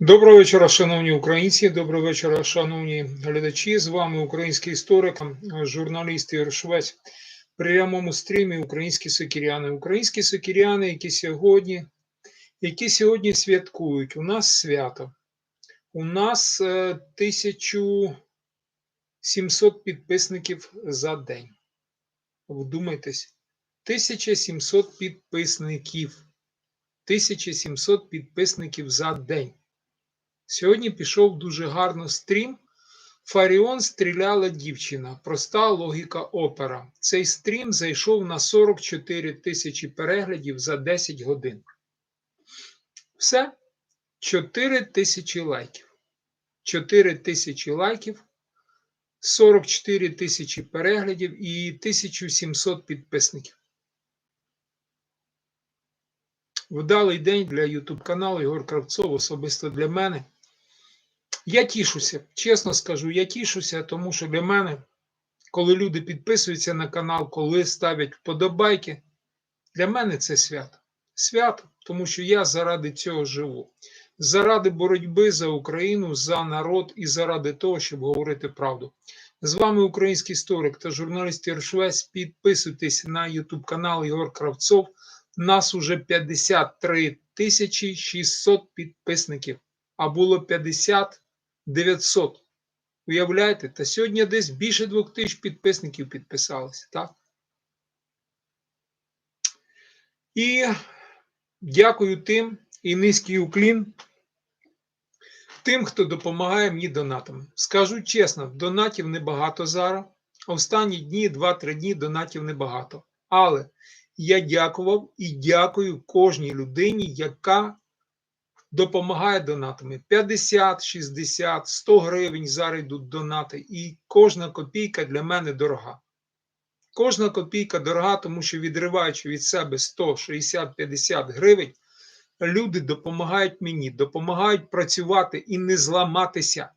Доброго вечора, шановні українці. Доброго вечора, шановні глядачі. З вами український історик, журналіст Ігор Швець. В прямому стрімі Українські сокіряни. Українські сокіряни, які сьогодні, які сьогодні святкують. У нас свято. У нас е, 1700 підписників за день. Вдумайтесь, 1700 підписників. 1700 підписників за день. Сьогодні пішов дуже гарно стрім. Фаріон стріляла дівчина. Проста логіка опера. Цей стрім зайшов на 44 тисячі переглядів за 10 годин. Все. 4 тисячі лайків. 4 тисячі лайків, 44 тисячі переглядів і 1700 підписників. Вдалий день для YouTube каналу Ігор Кравцов, особисто для мене. Я тішуся, чесно скажу, я тішуся, тому що для мене, коли люди підписуються на канал, коли ставлять вподобайки, для мене це свято. Свято, тому що я заради цього живу. Заради боротьби за Україну, за народ і заради того, щоб говорити правду. З вами український історик та журналіст Іршвець. Підписуйтесь на YouTube канал Ігор Кравцов. Нас уже 53 тисячі 600 підписників, а було 50 900. Уявляєте, та сьогодні десь більше 2 тисяч підписників підписалися, так? І дякую тим і низький уклін тим, хто допомагає мені донатами. Скажу чесно, донатів небагато зараз. Останні дні, 2-3 дні донатів небагато. Але я дякував і дякую кожній людині, яка допомагає донатами. 50, 60, 100 гривень зараз йдуть донати, і кожна копійка для мене дорога. Кожна копійка дорога, тому що відриваючи від себе 100, 60, 50 гривень, люди допомагають мені, допомагають працювати і не зламатися.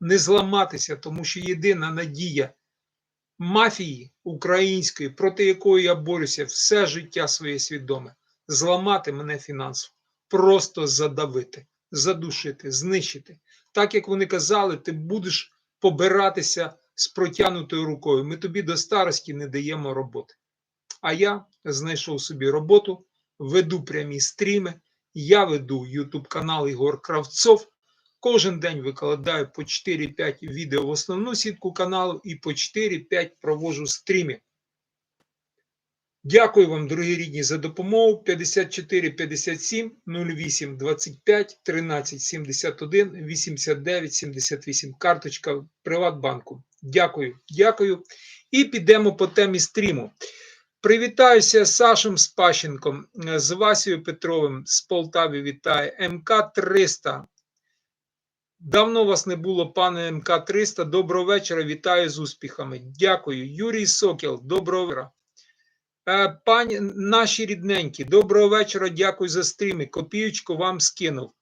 Не зламатися, тому що єдина надія мафії української, проти якої я борюся все життя своє свідоме, зламати мене фінансово, просто задавити, задушити, знищити. Так як вони казали, ти будеш побиратися з протягнутою рукою. Ми тобі до старості не даємо роботи. А я знайшов собі роботу, веду прямі стріми. Я веду YouTube канал Ігор Кравцов. Кожен день викладаю по 4-5 відео в основну сітку каналу і по 4-5 провожу стрімів. Дякую вам, дорогі рідні, за допомогу. 54 57 08 25 13 71 89 78. Карточка Приватбанку. Дякую, дякую. І підемо по темі стріму. Привітаюся з Сашем Спащенком, з Васією Петровим з Полтави вітаю. МК-300. Давно вас не було, пане МК-300. Доброго вечора. Вітаю з успіхами. Дякую. Юрій Сокіл, доброго вечора. Е, Пані наші рідненькі, доброго вечора. Дякую за стріми. Копієчку вам скинув.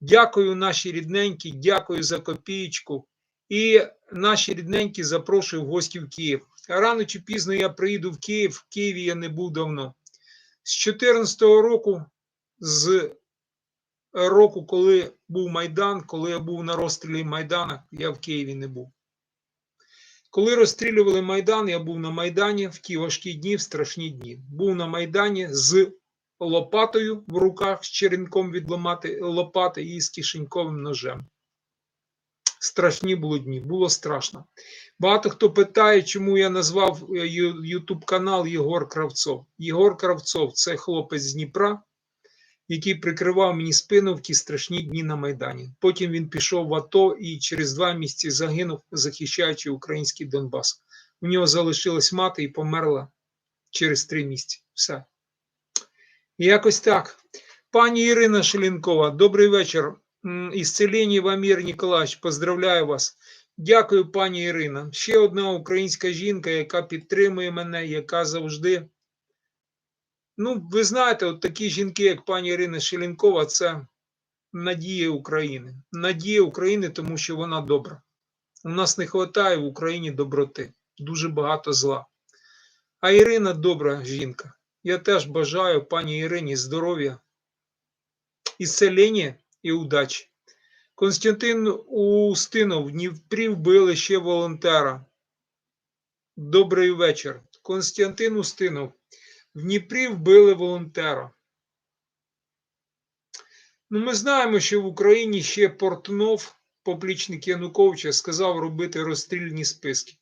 Дякую, наші рідненькі, дякую за копієчку. І наші рідненькі запрошую в гості в Київ. Рано чи пізно я приїду в Київ. В Києві я не був давно. З 2014 року, з року, коли був Майдан, коли я був на розстрілі Майдана, я в Києві не був. Коли розстрілювали Майдан, я був на Майдані в ті важкі дні, в страшні дні. Був на Майдані з лопатою в руках, з черенком відломати лопати і з кишеньковим ножем. Страшні були дні, було страшно. Багато хто питає, чому я назвав Ютуб канал Єгор Кравцов. Єгор Кравцов це хлопець з Дніпра, який прикривав мені спину в ті страшні дні на Майдані. Потім він пішов в АТО і через два місяці загинув, захищаючи український Донбас. У нього залишилась мати і померла через три місяці. Все. І якось так. Пані Ірина Шелінкова, добрий вечір. Ісцелені Вамір Ніколаївич, поздравляю вас. Дякую, пані Ірина. Ще одна українська жінка, яка підтримує мене, яка завжди. Ну, ви знаєте, от такі жінки, як пані Ірина Шелінкова, це надія України. Надія України, тому що вона добра. У нас не вистачає в Україні доброти, дуже багато зла. А Ірина добра жінка. Я теж бажаю пані Ірині здоров'я, ісцелення і удачі. Константин Устинов в Дніпрі вбили ще волонтера. Добрий вечір. Константин Устинов. В Дніпрі вбили волонтера. Ну, ми знаємо, що в Україні ще Портнов, поплічник Януковича, сказав робити розстрільні списки.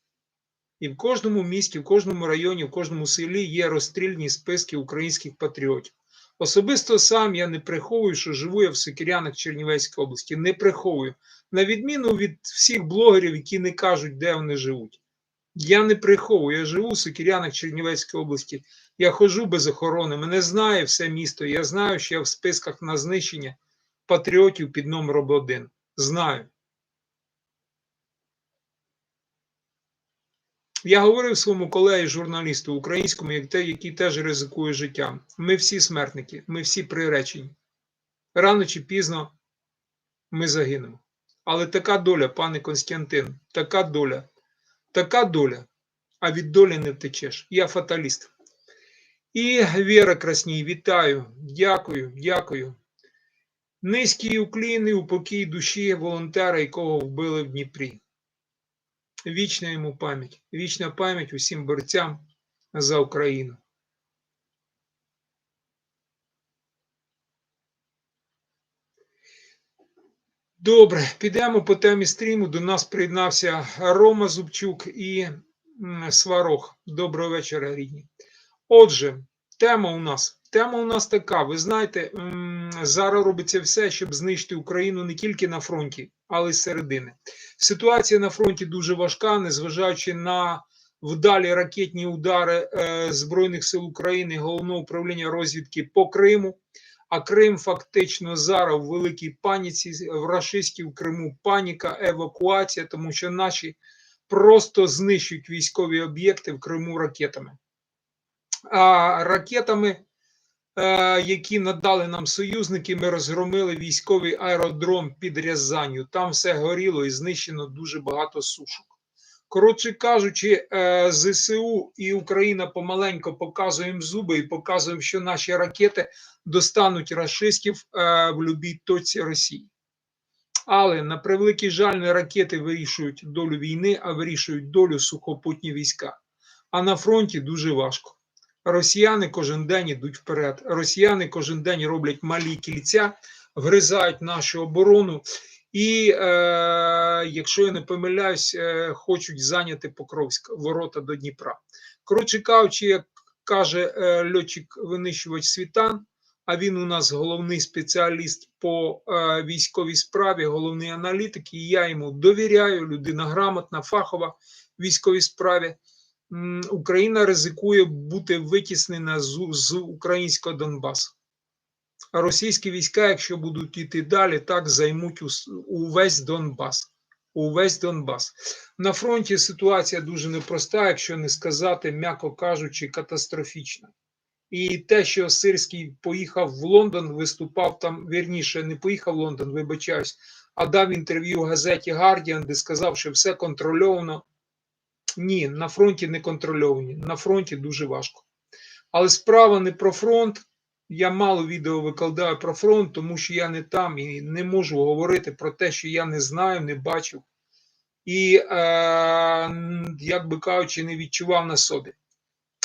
І в кожному місті, в кожному районі, в кожному селі є розстрільні списки українських патріотів. Особисто сам я не приховую, що живу я в Сокирянах Чернівецької області. Не приховую. На відміну від всіх блогерів, які не кажуть, де вони живуть. Я не приховую, я живу в Сокирянах Чернівецької області. Я ходжу без охорони. Мене знає все місто. Я знаю, що я в списках на знищення патріотів під номером 1. Знаю. Я говорив своєму колегі журналісту українському, який теж ризикує життям. Ми всі смертники, ми всі приречені. Рано чи пізно ми загинемо. Але така доля, пане Константин, така доля, така доля, а від долі не втечеш. Я фаталіст. І Віра Красній, вітаю, дякую, дякую. Низький уклін і упокій душі волонтера, якого вбили в Дніпрі. Вічна йому пам'ять, вічна пам'ять усім борцям за Україну. Добре, підемо по темі стріму. До нас приєднався Рома Зубчук і Сварог. Доброго вечора, рідні. Отже, тема у нас. Тема у нас така. Ви знаєте, зараз робиться все, щоб знищити Україну не тільки на фронті, але й середини. Ситуація на фронті дуже важка, незважаючи на вдалі ракетні удари е, Збройних сил України, головного управління розвідки по Криму. А Крим фактично зараз в великій паніці в рашистів в Криму паніка, евакуація, тому що наші просто знищують військові об'єкти в Криму ракетами. А ракетами, е, які надали нам союзники, ми розгромили військовий аеродром під Рязанню. Там все горіло і знищено дуже багато сушок. Коротше кажучи, е, ЗСУ і Україна помаленько показуємо зуби і показуємо, що наші ракети достануть рашистів е, в любій точці Росії. Але на превеликий жаль, не ракети вирішують долю війни, а вирішують долю сухопутні війська. А на фронті дуже важко. Росіяни кожен день йдуть вперед. Росіяни кожен день роблять малі кільця, вгризають нашу оборону. І, е, якщо я не помиляюсь, е, хочуть зайняти Покровськ ворота до Дніпра. Коротше кажучи, як каже е, льотчик-винищувач Світан, а він у нас головний спеціаліст по е, військовій справі, головний аналітик, і я йому довіряю, людина грамотна, фахова в військовій справі. Україна ризикує бути витіснена з, з українського Донбасу. А російські війська, якщо будуть йти далі, так займуть увесь Донбас. Увесь Донбас. На фронті ситуація дуже непроста, якщо не сказати, м'яко кажучи, катастрофічна. І те, що Сирський поїхав в Лондон, виступав там, вірніше, не поїхав в Лондон, вибачаюсь, а дав інтерв'ю газеті Guardian, де сказав, що все контрольовано. Ні, на фронті не контрольовані. На фронті дуже важко. Але справа не про фронт. Я мало відео викладаю про фронт, тому що я не там і не можу говорити про те, що я не знаю, не бачив. І, е, як би кажучи, не відчував на собі.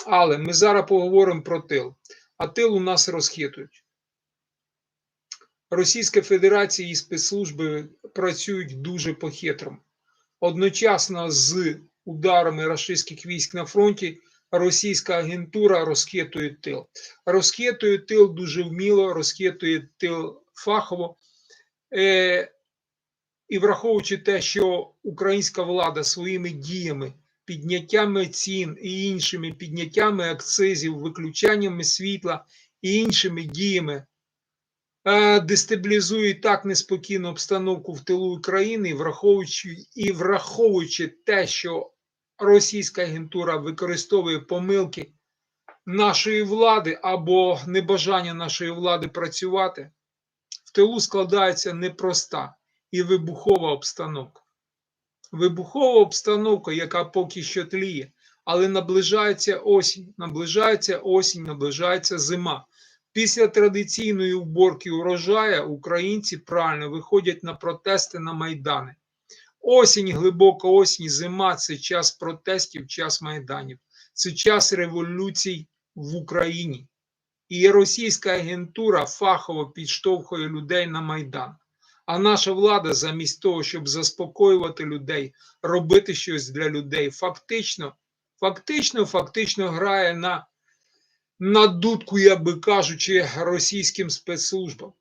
Але ми зараз поговоримо про тил. А тил у нас розхитують. Російська Федерація і спецслужби працюють дуже по-хитрому. Одночасно з ударами рашистських військ на фронті російська агентура розхитує тил. Розхитує тил дуже вміло, розхитує тил фахово. Е, і враховуючи те, що українська влада своїми діями, підняттями цін і іншими підняттями акцизів, виключаннями світла і іншими діями е, дестабілізує так неспокійну обстановку в тилу України, враховуючи і враховуючи те, що російська агентура використовує помилки нашої влади або небажання нашої влади працювати, в тилу складається непроста і вибухова обстановка. Вибухова обстановка, яка поки що тліє, але наближається осінь, наближається осінь, наближається зима. Після традиційної уборки урожая українці правильно виходять на протести на майдани. Осінь, глибока осінь, зима це час протестів, час майданів, це час революцій в Україні. І російська агентура фахово підштовхує людей на майдан. А наша влада, замість того, щоб заспокоювати людей, робити щось для людей, фактично, фактично, фактично грає на, на дудку, як би кажучи, російським спецслужбам.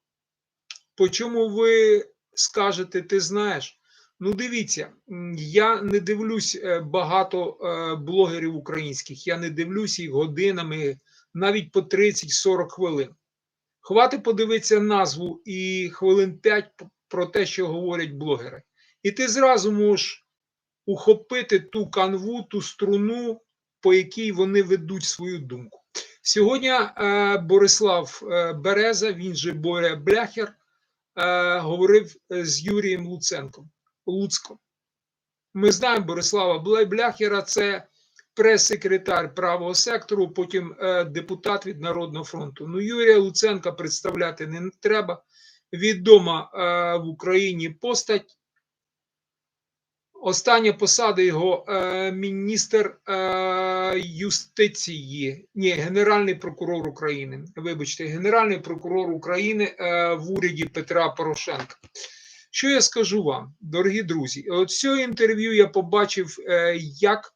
По чому ви скажете, ти знаєш? Ну, дивіться, я не дивлюсь е, багато е, блогерів українських, я не дивлюсь їх годинами, навіть по 30-40 хвилин. Хватить подивитися назву і хвилин 5 про те, що говорять блогери. І ти зразу можеш ухопити ту канву, ту струну, по якій вони ведуть свою думку. Сьогодні е, Борислав Береза, він же Боря Бляхер, говорив з Юрієм Луценком. Луцьком. Ми знаємо Борислава Бля- Бляхера, це прес-секретар правого сектору, потім е, депутат від Народного фронту. Ну, Юрія Луценка представляти не треба. Відома е, в Україні постать. Остання посада його е, міністр юстиції, ні, Генеральний прокурор України. Вибачте, Генеральний прокурор України в уряді Петра Порошенка. Що я скажу вам, дорогі друзі? От з цього інтерв'ю я побачив, е, як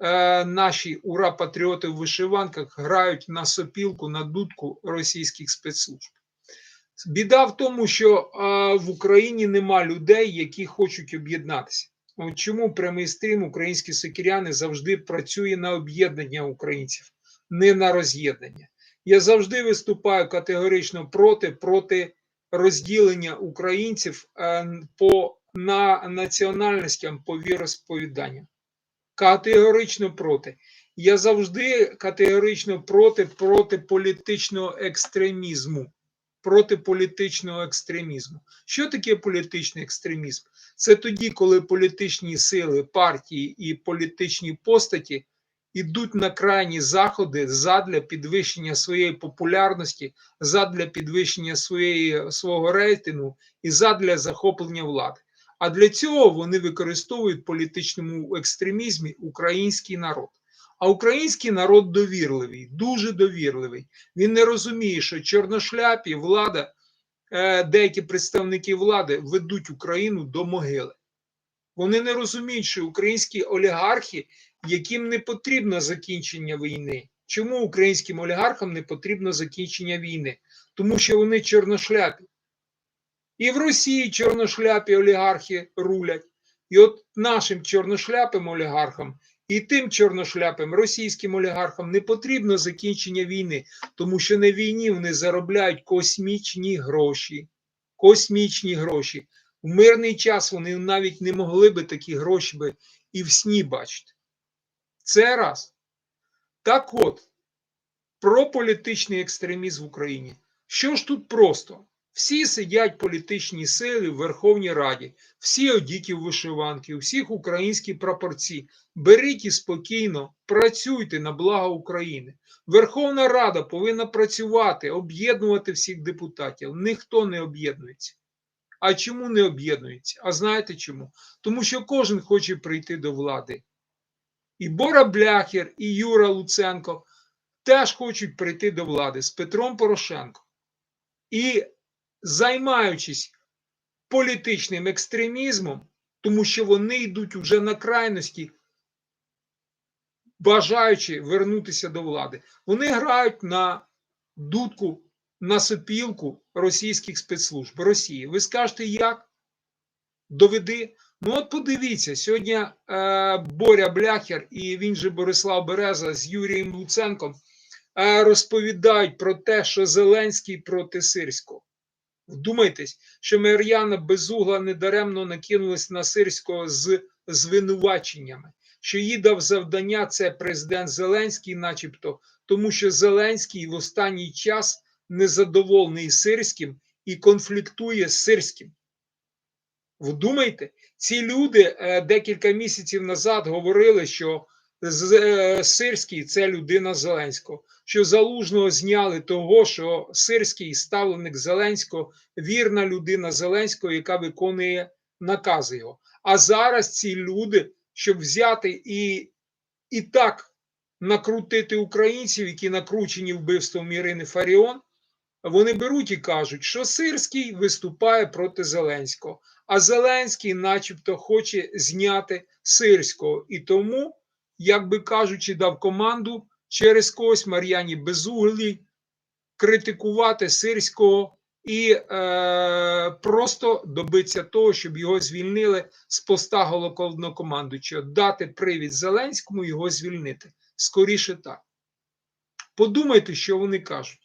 е, наші ура-патріоти в вишиванках грають на сопілку, на дудку російських спецслужб. Біда в тому, що е, в Україні нема людей, які хочуть об'єднатися. От чому прямий стрім українські сокиряни завжди працює на об'єднання українців, не на роз'єднання. Я завжди виступаю категорично проти, проти розділення українців е, по на національностям по віросповіданням. Категорично проти. Я завжди категорично проти, проти політичного екстремізму. Проти політичного екстремізму. Що таке політичний екстремізм? Це тоді, коли політичні сили, партії і політичні постаті йдуть на крайні заходи задля підвищення своєї популярності, задля підвищення своєї, свого рейтингу і задля захоплення влади. А для цього вони використовують політичному екстремізмі український народ. А український народ довірливий, дуже довірливий. Він не розуміє, що чорношляпі влада, е, деякі представники влади ведуть Україну до могили. Вони не розуміють, що українські олігархи, яким не потрібно закінчення війни. Чому українським олігархам не потрібно закінчення війни? Тому що вони чорношляпі. І в Росії чорношляпі олігархи рулять. І от нашим чорношляпим олігархам і тим чорношляпим російським олігархам не потрібно закінчення війни, тому що на війні вони заробляють космічні гроші. Космічні гроші. В мирний час вони навіть не могли би такі гроші би і в сні бачити. Це раз. Так от, про політичний екстремізм в Україні. Що ж тут просто? Всі сидять політичні сили в Верховній Раді, всі одіті в вишиванки, у всіх українські прапорці. Беріть і спокійно, працюйте на благо України. Верховна Рада повинна працювати, об'єднувати всіх депутатів. Ніхто не об'єднується. А чому не об'єднується? А знаєте чому? Тому що кожен хоче прийти до влади. І Бора Бляхер, і Юра Луценко теж хочуть прийти до влади з Петром Порошенком. І займаючись політичним екстремізмом, тому що вони йдуть уже на крайності, бажаючи вернутися до влади, вони грають на дудку, на сопілку російських спецслужб Росії. Ви скажете, як? Доведи. Ну, от подивіться, сьогодні е, Боря Бляхер і він же Борислав Береза з Юрієм Луценком е, розповідають про те, що Зеленський проти Сирського. Вдумайтесь, що Мар'яна Безугла недаремно накинулась на Сирського з звинуваченнями, що їй дав завдання це президент Зеленський, начебто, тому що Зеленський в останній час незадоволений Сирським і конфліктує з Сирським. Вдумайте, ці люди е, декілька місяців назад говорили, що е, Сирський це людина Зеленського. Що залужного зняли того, що Сирський ставленик Зеленського, вірна людина Зеленського, яка виконує накази його. А зараз ці люди, щоб взяти і, і так накрутити українців, які накручені вбивством Ірини Фаріон, вони беруть і кажуть, що Сирський виступає проти Зеленського, а Зеленський, начебто, хоче зняти Сирського. І тому, як би кажучи, дав команду через когось Мар'яні Безуглій критикувати Сирського і е, просто добитися того, щоб його звільнили з поста головнокомандуючого, дати привід Зеленському його звільнити. Скоріше так. Подумайте, що вони кажуть.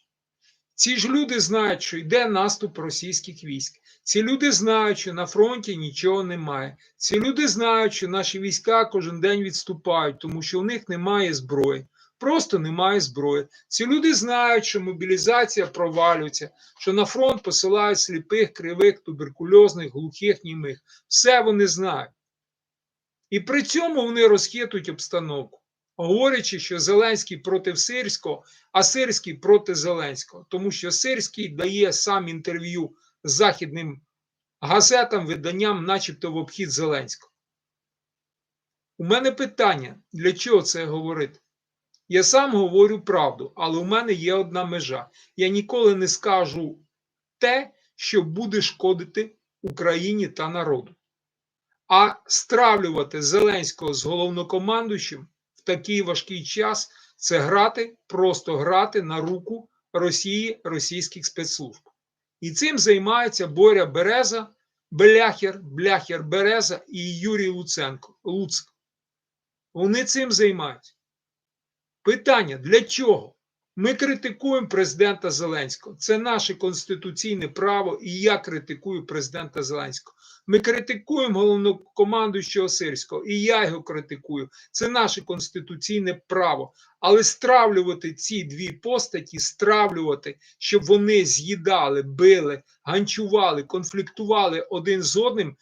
Ці ж люди знають, що йде наступ російських військ. Ці люди знають, що на фронті нічого немає. Ці люди знають, що наші війська кожен день відступають, тому що у них немає зброї. Просто немає зброї. Ці люди знають, що мобілізація провалюється, що на фронт посилають сліпих, кривих, туберкульозних, глухих, німих. Все вони знають. І при цьому вони розхитують обстановку, говорячи, що Зеленський проти Сирського, а Сирський проти Зеленського, тому що Сирський дає сам інтерв'ю західним газетам, виданням, начебто в обхід Зеленського. У мене питання: для чого це говорити? Я сам говорю правду, але у мене є одна межа. Я ніколи не скажу те, що буде шкодити Україні та народу. А стравлювати Зеленського з головнокомандуючим такий важкий час це грати, просто грати на руку Росії, російських спецслужб. І цим займається Боря Береза, Бляхер, Бляхер Береза і Юрій Луценко. Луцьк. Вони цим займаються. Питання: для чого? Ми критикуємо президента Зеленського. Це наше конституційне право, і я критикую президента Зеленського. Ми критикуємо головнокомандуючого Сирського, і я його критикую. Це наше конституційне право. Але стравлювати ці дві постаті, стравлювати, щоб вони з'їдали, били, ганчували, конфліктували один з одним.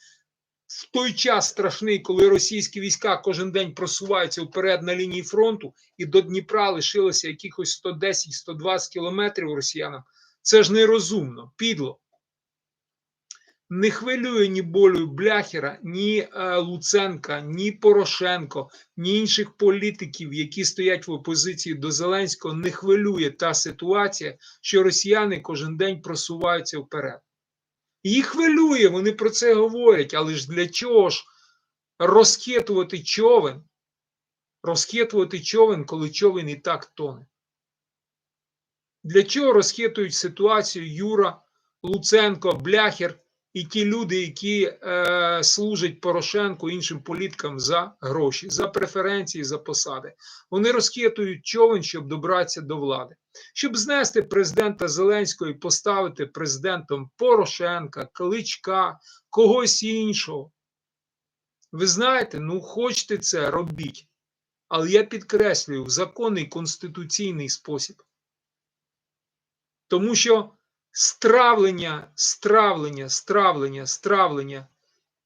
В той час страшний, коли російські війська кожен день просуваються вперед на лінії фронту, і до Дніпра лишилося якихось 110-120 кілометрів росіянам, це ж нерозумно, підло. Не хвилює ні болю Бляхера, ні е, Луценка, ні Порошенко, ні інших політиків, які стоять в опозиції до Зеленського, не хвилює та ситуація, що росіяни кожен день просуваються вперед. Їх хвилює, вони про це говорять, але ж для чого ж розхитувати човен? Розхитувати човен, коли човен і так тоне. Для чого розхитують ситуацію Юра, Луценко, Бляхер і ті люди, які е, служать Порошенку іншим політикам за гроші, за преференції, за посади? Вони розхитують човен, щоб добратися до влади щоб знести президента Зеленського і поставити президентом Порошенка, Кличка, когось іншого. Ви знаєте, ну хочете це робіть. Але я підкреслюю в законний конституційний спосіб. Тому що стравлення, стравлення, стравлення, стравлення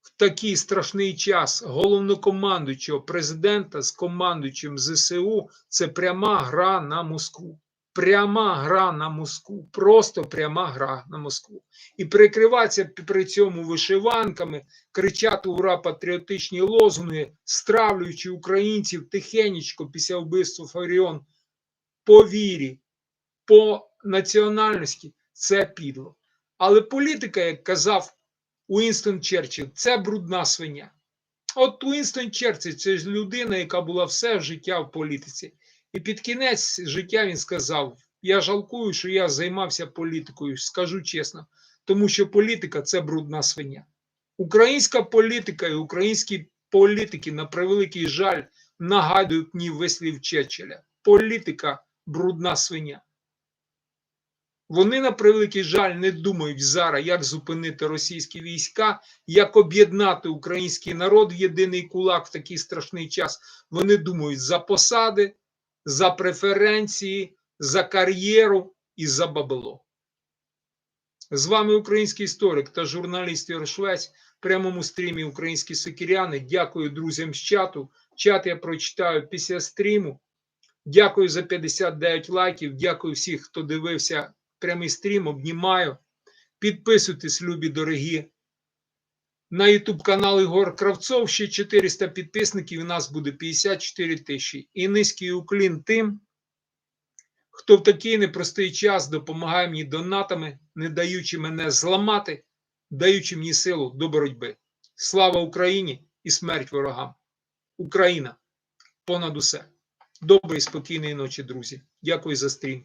в такий страшний час головнокомандуючого президента з командуючим ЗСУ це пряма гра на Москву пряма гра на Москву, просто пряма гра на Москву. І прикриватися при цьому вишиванками, кричати ура патріотичні лозунги, стравлюючи українців тихенечко після вбивства Фаріон по вірі, по національності це підло. Але політика, як казав Уінстон Черчилль, це брудна свиня. От Уінстон Черчилль – це ж людина, яка була все життя в політиці. І під кінець життя він сказав: Я жалкую, що я займався політикою, скажу чесно, тому що політика це брудна свиня. Українська політика і українські політики, на превеликий жаль, нагадують мені вислів Черчилля. Політика брудна свиня. Вони, на превеликий жаль, не думають зараз, як зупинити російські війська, як об'єднати український народ в єдиний кулак в такий страшний час. Вони думають за посади за преференції, за кар'єру і за бабло. З вами український історик та журналіст Ігор Швець в прямому стрімі Українські сокіряни. Дякую друзям з чату. Чат я прочитаю після стріму. Дякую за 59 лайків. Дякую всіх, хто дивився прямий стрім. Обнімаю. Підписуйтесь, любі дорогі. На YouTube канал Ігор Кравцов ще 400 підписників. У нас буде 54 тисячі. І низький уклін тим, хто в такий непростий час допомагає мені донатами, не даючи мене зламати, даючи мені силу до боротьби. Слава Україні і смерть ворогам! Україна понад усе. Доброї, спокійної ночі, друзі. Дякую за стрім.